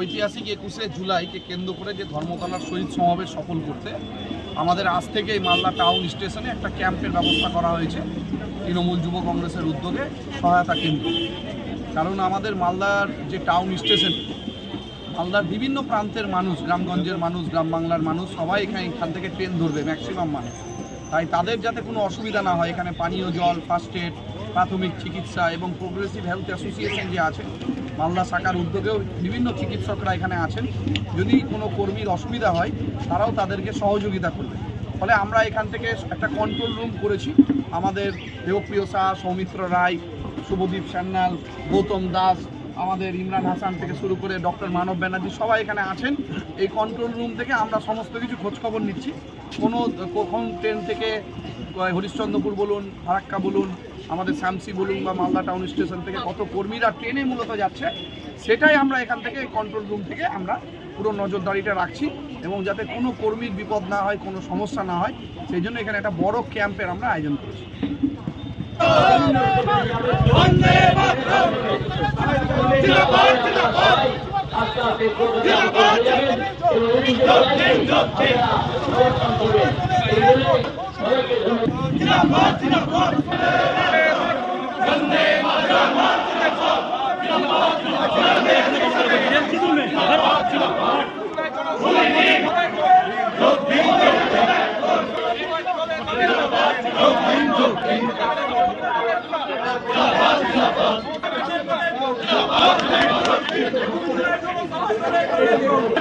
ঐতিহাসিক একুশে জুলাইকে কেন্দ্র করে যে ধর্মতলার শহীদ সমাবেশ সফল করতে আমাদের আজ থেকে এই মালদা টাউন স্টেশনে একটা ক্যাম্পের ব্যবস্থা করা হয়েছে তৃণমূল যুব কংগ্রেসের উদ্যোগে সহায়তা কেন্দ্র। কারণ আমাদের মালদার যে টাউন স্টেশন, মালদার বিভিন্ন প্রান্তের মানুষ, গ্রামগঞ্জের মানুষ, গ্রাম বাংলার মানুষ, সবাই এখানে এখান থেকে ট্রেন ধরবে ম্যাক্সিমাম মানুষ। তাই তাদের যাতে কোনো অসুবিধা না হয়, এখানে পানীয় জল ফার্স্ট এড প্রাথমিক চিকিৎসা এবং প্রোগ্রেসিভ হেলথ অ্যাসোসিয়েশন যে আছে মালদা শাখার উদ্যোগেও বিভিন্ন চিকিৎসকরা এখানে আছেন। যদি কোনো কর্মীর অসুবিধা হয়, তারাও তাদেরকে সহযোগিতা করবে। ফলে আমরা এখান থেকে একটা কন্ট্রোল রুম করেছি। আমাদের দেবপ্রিয় শাহ, সৌমিত্র রায়, শুভদীপ সান্যাল, গৌতম দাস, আমাদের ইমরান হাসান থেকে শুরু করে ডক্টর মানব ব্যানার্জি সবাই এখানে আছেন। এই কন্ট্রোল রুম থেকে আমরা সমস্ত কিছু খোঁজখবর নিচ্ছি। কোনো কখন ট্রেন থেকে হরিশ্চন্দ্রপুর বলুন, ফারাক্কা বলুন, আমাদের শামসি বলুন বা মালদা টাউন স্টেশন থেকে কত কর্মীরা ট্রেনে মূলত যাচ্ছে, সেটাই আমরা এখান থেকে কন্ট্রোল রুম থেকে আমরা পুরো নজরদারিটা রাখছি এবং যাতে কোনো কর্মীর বিপদ না হয়, কোনো সমস্যা না হয়, সেই জন্য এখানে একটা বড় ক্যাম্পের আমরা আয়োজন করেছি। Thank you.